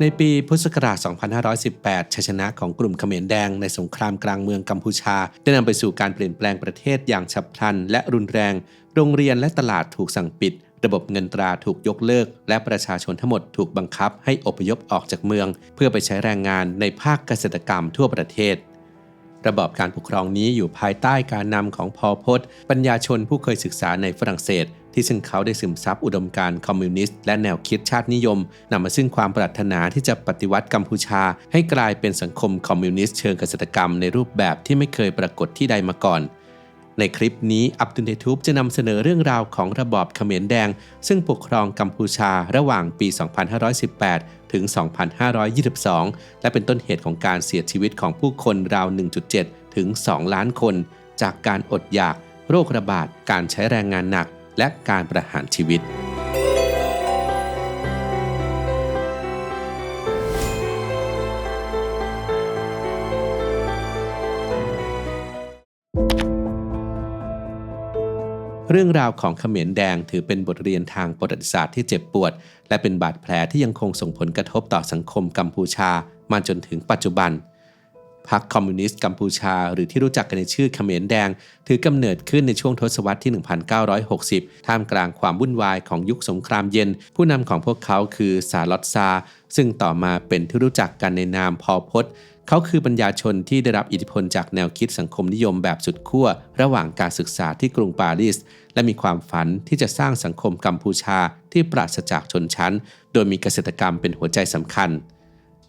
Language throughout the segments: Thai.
ในปีพุทธศักราช 2518 ชัยชนะของกลุ่มเขมรแดงในสงครามกลางเมืองกัมพูชา ได้นำไปสู่การเปลี่ยนแปลงประเทศอย่างฉับพลันและรุนแรง โรงเรียนและตลาดถูกสั่งปิด ระบบเงินตราถูกยกเลิก และประชาชนทั้งหมดถูกบังคับให้อพยพออกจากเมือง เพื่อไปใช้แรงงานในภาคเกษตรกรรมทั่วประเทศ ระบอบการปกครองนี้อยู่ภายใต้การนำของพอพศปัญญาชนผู้เคยศึกษาในฝรั่งเศส ที่ซึ่งเขาได้ซึมซับอุดมการณ์คอมมิวนิสต์และแนวคิดชาตินิยมนำมาซึ่งความปรารถนาที่จะปฏิวัติกัมพูชา ให้กลายเป็นสังคมคอมมิวนิสต์เชิงเกษตรกรรมในรูปแบบที่ไม่เคยปรากฏที่ใดมาก่อน ในคลิปนี้อับดุลเดทูบจะนำเสนอเรื่องราวของระบอบเขมรแดง ซึ่งปกครองกัมพูชาระหว่างปี 2518 ถึง 2522 และเป็นต้นเหตุของการเสียชีวิตของผู้คนราว 1.7 ถึง 2 ล้านคน จากการอดอยาก โรคระบาด การใช้แรงงานหนัก และการประหารชีวิต เรื่องราวของเขมรแดงถือเป็นบทเรียนทางประวัติศาสตร์ที่เจ็บปวด และเป็นบาดแผลที่ยังคงส่งผลกระทบต่อสังคมกัมพูชามาจนถึงปัจจุบันพรรคคอมมิวนิสต์กัมพูชา หรือที่รู้จักกันในชื่อเขมรแดง ถือกำเนิดขึ้นในช่วงทศวรรษที่ 1960 ท่ามกลางความวุ่นวายของยุคสงครามเย็น ผู้นำของพวกเขาคือซาลอตซา ซึ่งต่อมาเป็นที่รู้จักกันในนามพอพศ เขาคือปัญญาชนที่ได้รับอิทธิพลจากแนวคิดสังคมนิยมแบบสุดขั้วระหว่างการศึกษาที่กรุงปารีส และมีความฝันที่จะสร้างสังคมกัมพูชาที่ปราศจากชนชั้น โดยมีเกษตรกรรมเป็นหัวใจสำคัญ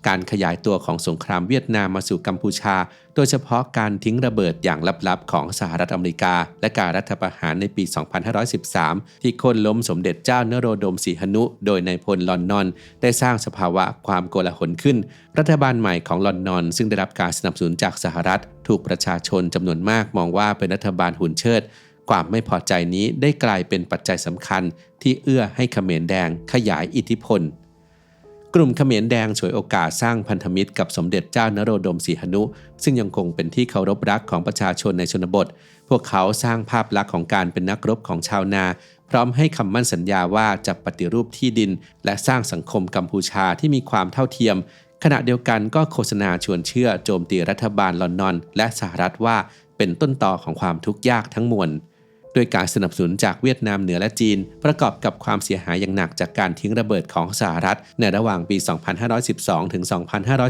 การขยายตัวของสงครามเวียดนามมาสู่กัมพูชา โดยเฉพาะการทิ้งระเบิดอย่างลับๆ ของสหรัฐอเมริกา และการรัฐประหารในปี 2513 ที่ค่นล้มสมเด็จเจ้านโรดมสีหนุ โดยนายพลลอนนอน ได้สร้างสภาวะความโกลาหลขึ้น รัฐบาลใหม่ของลอนนอน ซึ่งได้รับการสนับสนุนจากสหรัฐ ถูกประชาชนจำนวนมากมองว่าเป็นรัฐบาลหุ่นเชิดความไม่พอใจนี้ได้กลายเป็นปัจจัยสำคัญที่เอื้อให้เขมรแดงขยายอิทธิพล กลุ่มเขมรแดงฉวยโอกาสสร้างพันธมิตรกับสมเด็จเจ้านโรดมสีหนุ ซึ่งยังคงเป็นที่เคารพรักของประชาชนในชนบท พวกเขาสร้างภาพลักษณ์ของการเป็นนักรบของชาวนา พร้อมให้คำมั่นสัญญาว่าจะปฏิรูปที่ดิน และสร้างสังคมกัมพูชาที่มีความเท่าเทียม ขณะเดียวกันก็โฆษณาชวนเชื่อโจมตีรัฐบาลลอนดอน และสหรัฐว่าเป็นต้นต่อของความทุกข์ยากทั้งมวล ด้วยการสนับสนุนจากเวียดนามเหนือและจีน ประกอบกับความเสียหายอย่างหนักจากการทิ้งระเบิดของสหรัฐ ในระหว่างปี 2512 ถึง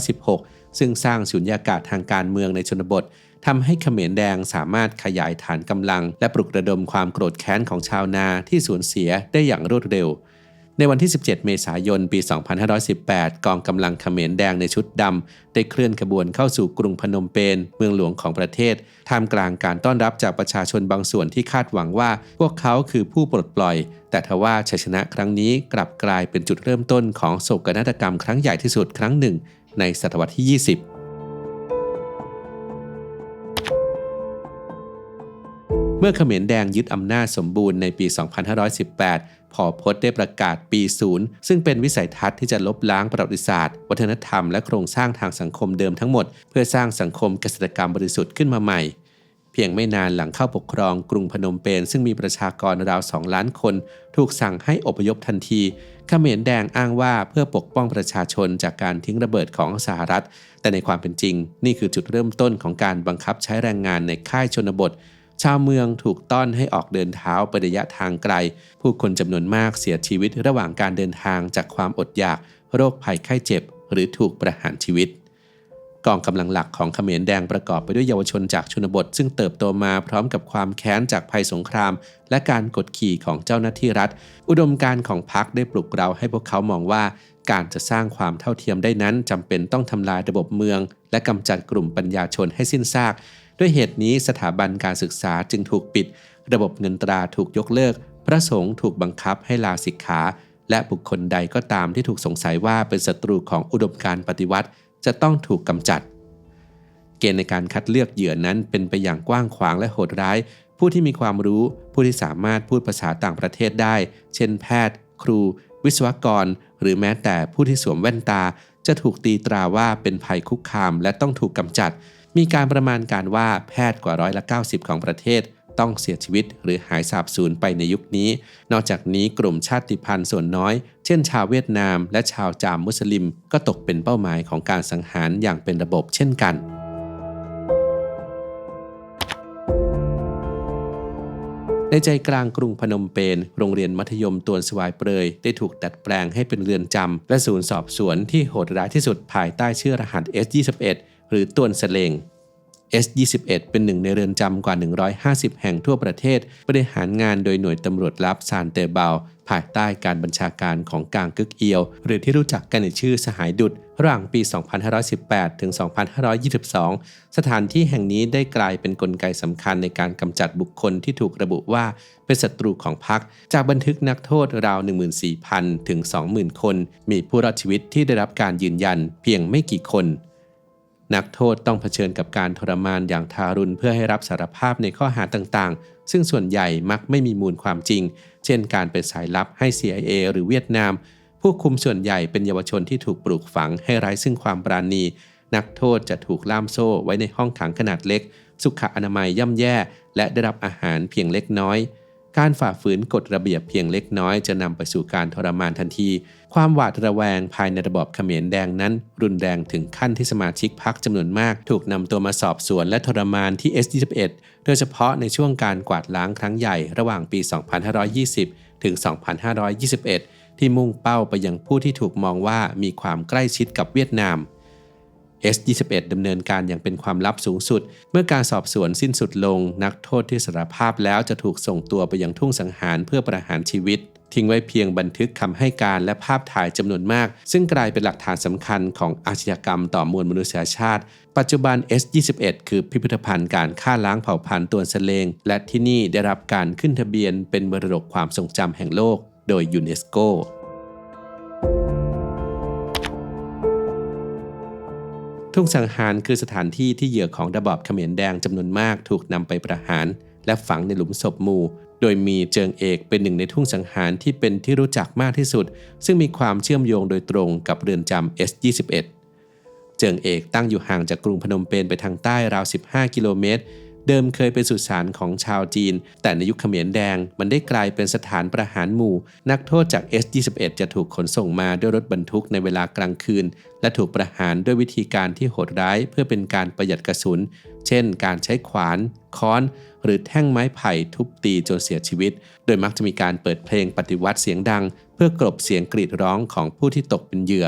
2516 ซึ่งสร้างสุญญากาศทางการเมืองในชนบททำให้เขมรแดงสามารถขยายฐานกำลัง และปลุกระดมความโกรธแค้นของชาวนาที่สูญเสียได้อย่างรวดเร็ว ในวันที่ 17 เมษายน ปี 2518 กองกำลังเขมรแดงในชุดดำ ได้เคลื่อนขบวนเข้าสู่กรุงพนมเปญเมืองหลวงของประเทศ ท่ามกลางการต้อนรับจากประชาชนบางส่วนที่คาดหวังว่า พวกเขาคือผู้ปลดปล่อย แต่ทว่าชัยชนะครั้งนี้กลับกลายเป็นจุดเริ่มต้นของโศกนาฏกรรมครั้งใหญ่ที่สุดครั้งหนึ่ง ในศตวรรษที่ 20 มื่อเขมรแดงยึดอำนาจสมบูรณ์ในปี 2518 พอพศได้ประกาศปีศูนย์ซึ่งเป็นวิสัยทัศน์ที่จะลบล้างประวัติศาสตร์ วัฒนธรรมและโครงสร้างทางสังคมเดิมทั้งหมด เพื่อสร้างสังคมเกษตรกรรมบริสุทธิ์ขึ้นมาใหม่ เพียงไม่นานหลังเข้าปกครองกรุงพนมเปญซึ่งมีประชากรราว 2 ล้านคน ถูกสั่งให้อพยพทันทีเขมรแดงอ้างว่าเพื่อปกป้องประชาชนจากการทิ้งระเบิดของสหรัฐ แต่ในความเป็นจริง นี่คือจุดเริ่มต้นของการบังคับใช้แรงงานในค่ายชนบท ชาวเมืองถูกต้อนให้ออกเดินเท้าไประยะทางไกล ผู้คนจำนวนมากเสียชีวิตระหว่างการเดินทางจากความอดอยาก โรคภัยไข้เจ็บ หรือถูกประหารชีวิต กองกำลังหลักของเขมรแดงประกอบไปด้วยเยาวชนจากชนบท ซึ่งเติบโตมาพร้อมกับความแค้นจากภัยสงคราม และการกดขี่ของเจ้าหน้าที่รัฐ อุดมการของพรรคได้ปลุกเราให้พวกเขามองว่าการจะสร้างความเท่าเทียมได้นั้นจำเป็นต้องทำลายระบบเมือง และกำจัดกลุ่มปัญญาชนให้สิ้นซาก ด้วยเหตุนี้สถาบันการศึกษาจึงถูกปิด ระบบเงินตราถูกยกเลิก พระสงฆ์ถูกบังคับให้ลาสิกขา และบุคคลใดก็ตามที่ถูกสงสัยว่าเป็นศัตรูของอุดมการณ์ปฏิวัติ จะต้องถูกกำจัด เกณฑ์ในการคัดเลือกเหยื่อนั้นเป็นไปอย่างกว้างขวางและโหดร้าย ผู้ที่มีความรู้ ผู้ที่สามารถพูดภาษาต่างประเทศได้ เช่น แพทย์ ครู วิศวกร หรือแม้แต่ผู้ที่สวมแว่นตา จะถูกตีตราว่าเป็นภัยคุกคามและต้องถูกกำจัด มีการประมาณการว่าแพทย์กว่าร้อยละ 90 ของประเทศ ต้องเสียชีวิตหรือหายสาบสูญไปในยุคนี้ นอกจากนี้กลุ่มชาติพันธุ์ส่วนน้อย เช่นชาวเวียดนามและชาวจามมุสลิม ก็ตกเป็นเป้าหมายของการสังหารอย่างเป็นระบบเช่นกันในใจกลางกรุงพนมเปญ โรงเรียนมัธยมตวนสวายเปรย ได้ถูกดัดแปลงให้เป็นเรือนจำ และศูนย์สอบสวนที่โหดร้ายที่สุดภายใต้ชื่อรหัส S21 หรือตวนเสลง S21 เป็นหนึ่งในเรือนจำกว่า 150 แห่งทั่วประเทศบริหารงานโดยหน่วยตำรวจลับซานเตเบา ภายใต้การบัญชาการของกางกึกเอียว หรือที่รู้จักกันในชื่อสหายดุดระหว่างปี 2518 ถึง 2522 สถานที่แห่งนี้ได้กลายเป็นนกลไกสำคัญในการกำจัดบุคคลที่ถูกระบุว่าเป็นศัตรูของพรรคจากบันทึกนักโทษราว 14,000 ถึง 20,000 คน มีผู้รอดชีวิตที่ได้รับการยืนยันเพียงไม่กี่คน นักโทษต้องเผชิญกับการทรมานอย่างทารุณเพื่อให้รับสารภาพในข้อหาต่างๆ ซึ่งส่วนใหญ่มักไม่มีมูลความจริง เช่นการเป็นสายลับให้ CIA หรือเวียดนาม ผู้คุมส่วนใหญ่เป็นเยาวชนที่ถูกปลูกฝังให้ไร้ซึ่งความปราณี นักโทษจะถูกล่ามโซ่ไว้ในห้องขังขนาดเล็ก สุขอนามัยย่ำแย่ และได้รับอาหารเพียงเล็กน้อย การฝ่าฝืนกฎระเบียบเพียงเล็กน้อยจะนำไปสู่การทรมานทันที ความหวาดระแวงภายในระบบเขมรแดงนั้น รุนแรงถึงขั้นที่สมาชิกพรรคจำนวนมาก ถูกนำตัวมาสอบสวนและทรมานที่ S21 โดยเฉพาะในช่วงการกวาดล้างครั้งใหญ่ระหว่างปี 2520 ถึง 2521 ที่มุ่งเป้าไปยังผู้ที่ถูกมองว่ามีความใกล้ชิดกับเวียดนาม S21 ดำเนินการอย่างเป็นความลับสูงสุด เมื่อการสอบสวนสิ้นสุดลง นักโทษที่สารภาพแล้วจะถูกส่งตัวไปยังทุ่งสังหารเพื่อประหารชีวิต ทิ้งไว้เพียงบันทึกคำให้การและภาพถ่ายจำนวนมาก ซึ่งกลายเป็นหลักฐานสำคัญของอาชญากรรมต่อมวลมนุษยชาติ ปัจจุบัน S21 คือพิพิธภัณฑ์การฆ่าล้างเผ่าพันธุ์ตัวเสลง และที่นี่ได้รับการขึ้นทะเบียนเป็นมรดกความทรงจำแห่งโลก โดยยูเนสโก ทุ่งสังหารคือสถานที่ที่เหยื่อของระบอบเขมรแดงจำนวนมากถูกนำไปประหาร และฝังในหลุมศพหมู่ โดยมีเจิงเอกเป็นหนึ่งในทุ่งสังหารที่เป็นที่รู้จักมากที่สุด ซึ่งมีความเชื่อมโยงโดยตรงกับเรือนจำ S21 เจิงเอกตั้งอยู่ห่างจากกรุงพนมเปญไปทางใต้ราว 15 กิโลเมตร เดิมเคยเป็นสุสานของชาวจีน แต่ในยุคเขมรแดงมันได้กลายเป็นสถานประหารหมู่ นักโทษจาก S21 จะถูกขนส่งมาด้วยรถบรรทุกในเวลากลางคืน และถูกประหารด้วยวิธีการที่โหดร้ายเพื่อเป็นการประหยัดกระสุน เช่น การใช้ขวาน ค้อน หรือแท่งไม้ไผ่ทุบตีจนเสียชีวิต โดยมักจะมีการเปิดเพลงปฏิวัติเสียงดัง เพื่อกลบเสียงกรีดร้องของผู้ที่ตกเป็นเหยื่อ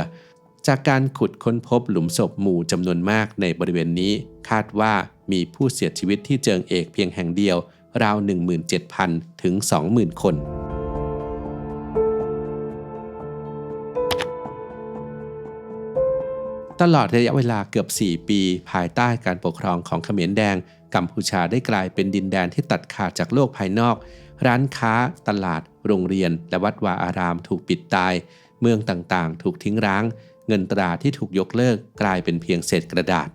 จากการขุดค้นพบหลุมศพหมู่จำนวนมากในบริเวณนี้ คาดว่า มีผู้เสียชีวิตที่เจิงเอกเพียงแห่งเดียว ราว 17,000 ถึง 20,000 คน ตลอดระยะเวลาเกือบ 4 ปี ภายใต้การปกครองของเขมรแดง กัมพูชาได้กลายเป็นดินแดนที่ตัดขาดจากโลกภายนอก ร้านค้า ตลาด โรงเรียน และวัดวาอารามถูกปิดตาย เมืองต่างๆ ถูกทิ้งร้าง เงินตราที่ถูกยกเลิกกลายเป็นเพียงเศษกระดาษ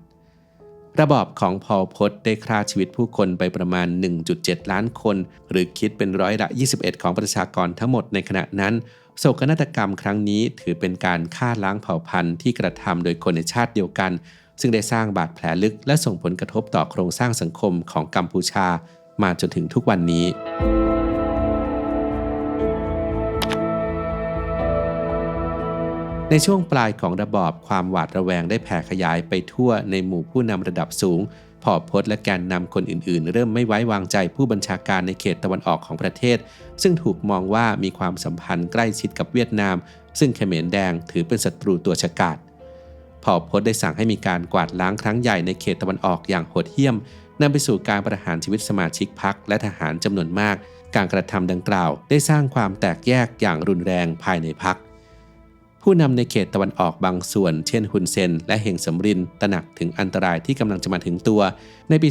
ระบอบของพอลพศได้ฆ่าชีวิตผู้คนไปประมาณ 1.7 ล้านคน หรือคิดเป็นร้อยละ 21 ของประชากรทั้งหมดในขณะนั้นโศกนาฏกรรมครั้งนี้ถือเป็นการฆ่าล้างเผ่าพันธุ์ที่กระทำโดยคนในชาติเดียวกัน ซึ่งได้สร้างบาดแผลลึกและส่งผลกระทบต่อโครงสร้างสังคมของกัมพูชา มาจนถึงทุกวันนี้ ในช่วงปลายของระบอบความหวาดระแวงได้แผ่ขยายไปทั่วในหมู่ผู้นำระดับสูง พอพศและแกนนำคนอื่นๆ เริ่มไม่ไว้วางใจผู้บัญชาการในเขตตะวันออกของประเทศ ซึ่งถูกมองว่ามีความสัมพันธ์ใกล้ชิดกับเวียดนาม ซึ่งเขมรแดงถือเป็นศัตรูตัวฉกาจพอพศได้สั่งให้มีการกวาดล้างครั้งใหญ่ในเขตตะวันออกอย่างโหดเหี้ยมนำไปสู่การประหารชีวิตสมาชิกพรรคและทหารจำนวนมาก การกระทำดังกล่าว ได้สร้างความแตกแยกอย่างรุนแรงภายในพรรค ผู้นำในเขตตะวันออกบางส่วน เช่นฮุนเซน และเฮงสำรินตระหนักถึงอันตรายที่กำลังจะมาถึงตัว ในปี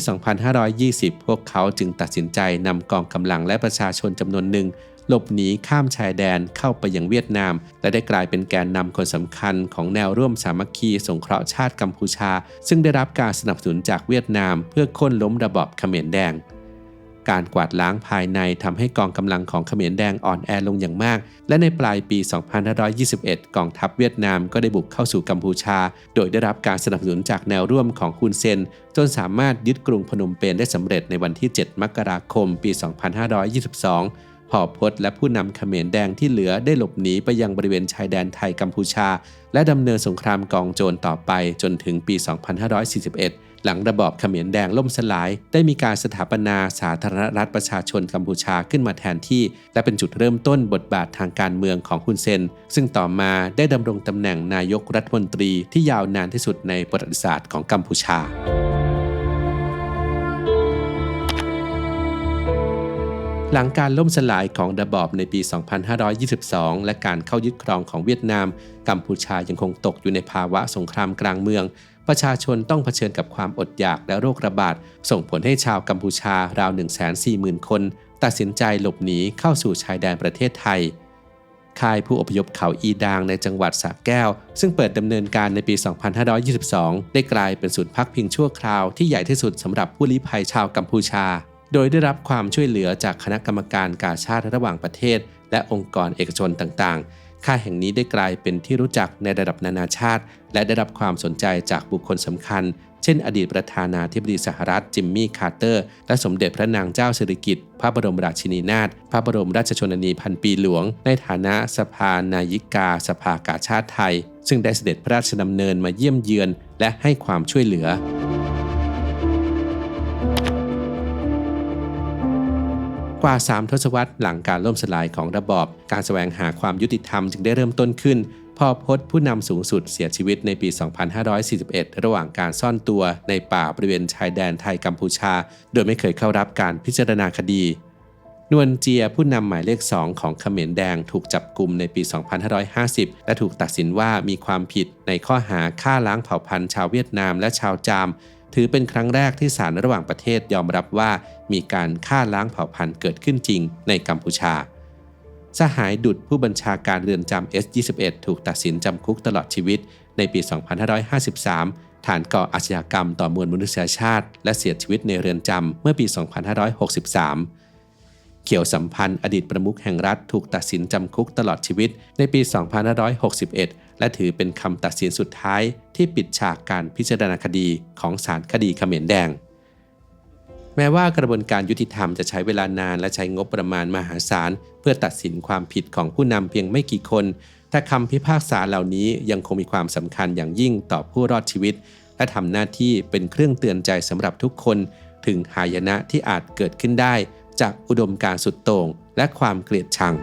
2520 พวกเขาจึงตัดสินใจนำกองกำลังและประชาชนจำนวนหนึ่งหลบหนีข้ามชายแดนเข้าไปยังเวียดนาม และได้กลายเป็นแกนนำคนสำคัญของแนวร่วมสามัคคี สงเคราะห์ชาติกัมพูชา ซึ่งได้รับการสนับสนุนจากเวียดนาม เพื่อค้นล้มระบอบเขมรแดง การกวาดล้างภายในทำให้กองกำลังของเขมรแดงอ่อนแอลงอย่างมาก และในปลายปี 2521 กองทัพเวียดนามก็ได้บุกเข้าสู่กัมพูชา โดยได้รับการสนับสนุนจากแนวร่วมของฮุนเซน จนสามารถยึดกรุงพนมเปญได้สำเร็จในวันที่ 7 มกราคม ปี 2522พอพศและผู้นำเขมรแดงที่เหลือได้หลบหนีไปยังบริเวณชายแดนไทยกัมพูชา และดำเนินสงครามกองโจรต่อไปจนถึงปี 2541 หลังระบอบเขมรแดงล่มสลาย ได้มีการสถาปนาสาธารณรัฐประชาชนกัมพูชาขึ้นมาแทนที่ และเป็นจุดเริ่มต้นบทบาททางการเมืองของฮุนเซน ซึ่งต่อมาได้ดำรงตำแหน่งนายกรัฐมนตรีที่ยาวนานที่สุดในประวัติศาสตร์ของกัมพูชาหลังการล่มสลายของระบอบในปี 2522 และการเข้ายึดครองของเวียดนาม กัมพูชายังคงตกอยู่ในภาวะสงครามกลางเมือง ประชาชนต้องเผชิญกับความอดอยากและโรคระบาด ส่งผลให้ชาวกัมพูชาราว 140,000 คน ตัดสินใจหลบหนีเข้าสู่ชายแดนประเทศไทย ค่ายผู้อพยพเขาอีดางในจังหวัดสระแก้ว ซึ่งเปิดดำเนินการในปี 2522 ได้กลายเป็นศูนย์พักพิงชั่วคราวที่ใหญ่ที่สุดสำหรับผู้ลี้ภัยชาวกัมพูชา โดยได้รับความช่วยเหลือจากคณะกรรมการกาชาติระหว่างประเทศ และองค์กรเอกชนต่างๆ ค่ายแห่งนี้ได้กลายเป็นที่รู้จักในระดับนานาชาติ และได้รับความสนใจจากบุคคลสำคัญ เช่น อดีตประธานาธิบดีสหรัฐจิมมี่คาร์เตอร์ และสมเด็จพระนางเจ้าสิริกิติ์พระบรมราชินีนาถพระบรมราชชนนีพันปีหลวง ในฐานะสภานายิกา สภากาชาติไทย ซึ่งได้เสด็จพระราชดำเนินมาเยี่ยมเยือนและให้ความช่วยเหลือ กว่า 3 ทศวรรษหลังการล่มสลายของระบอบ การแสวงหาความยุติธรรมจึงได้เริ่มต้นขึ้น พอพศผู้นำสูงสุดเสียชีวิตในปี 2541 ระหว่างการซ่อนตัวในป่าบริเวณชายแดนไทยกัมพูชา โดยไม่เคยเข้ารับการพิจารณาคดี นวลเจียผู้นำหมายเลขสองของเขมรแดงถูกจับกลุ่มในปี 2550 และถูกตัดสินว่ามีความผิดในข้อหาฆ่าล้างเผ่าพันธุ์ชาวเวียดนามและชาวจาม ถือเป็นครั้งแรกที่ศาลระหว่างประเทศยอมรับว่ามีการฆ่าล้างเผ่าพันธุ์เกิดขึ้นจริงในกัมพูชา สหายดุดผู้บัญชาการเรือนจำ S21 ถูกตัดสินจำคุกตลอดชีวิตในปี 2553 ฐานก่ออาชญากรรมต่อมวลมนุษยชาติ และเสียชีวิตในเรือนจำเมื่อปี 2563 เขียวสัมพันธ์ อดีตประมุขแห่งรัฐถูกตัดสินจำคุกตลอดชีวิต ในปี 2561 และถือเป็นคำตัดสินสุดท้ายที่ปิดฉากการพิจารณาคดีของศาลคดีเขมรแดง แม้ว่ากระบวนการยุติธรรมจะใช้เวลานานและใช้งบประมาณมหาศาล เพื่อตัดสินความผิดของผู้นำเพียงไม่กี่คน แต่คำพิพากษาเหล่านี้ยังคงมีความสำคัญอย่างยิ่งต่อผู้รอดชีวิต และทำหน้าที่เป็นเครื่องเตือนใจสำหรับทุกคน ถึงหายนะที่อาจเกิดขึ้นได้ จากอุดมการสุดโต่งและความเกลียดชัง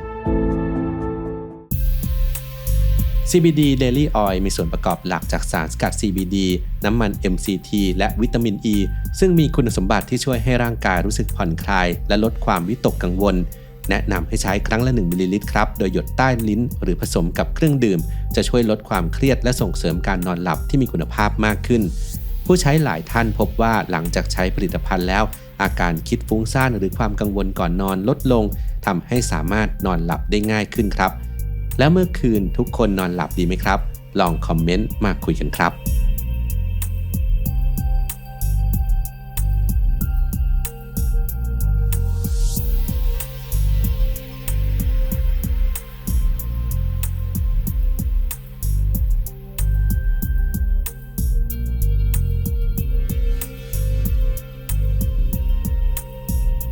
CBD Daily Oil มีส่วนประกอบหลักจากสารสกัด CBD น้ำมัน MCT และวิตามิน E ซึ่งมีคุณสมบัติที่ช่วยให้ร่างกายรู้สึกผ่อนคลาย และลดความวิตกกังวล แนะนำให้ใช้ครั้งละ 1มิลลิลิตรครับ โดยหยดใต้ลิ้นหรือผสมกับเครื่องดื่ม จะช่วยลดความเครียดและส่งเสริมการนอนหลับที่มีคุณภาพมากขึ้น ผู้ใช้หลายท่านพบว่าหลังจากใช้ผลิตภัณฑ์แล้ว อาการคิดฟุ้งซ่านหรือความกังวลก่อนนอนลดลงทำให้สามารถนอนหลับได้ง่ายขึ้นครับ แล้วเมื่อคืนทุกคนนอนหลับดีไหมครับ ลองคอมเมนต์มาคุยกันครับ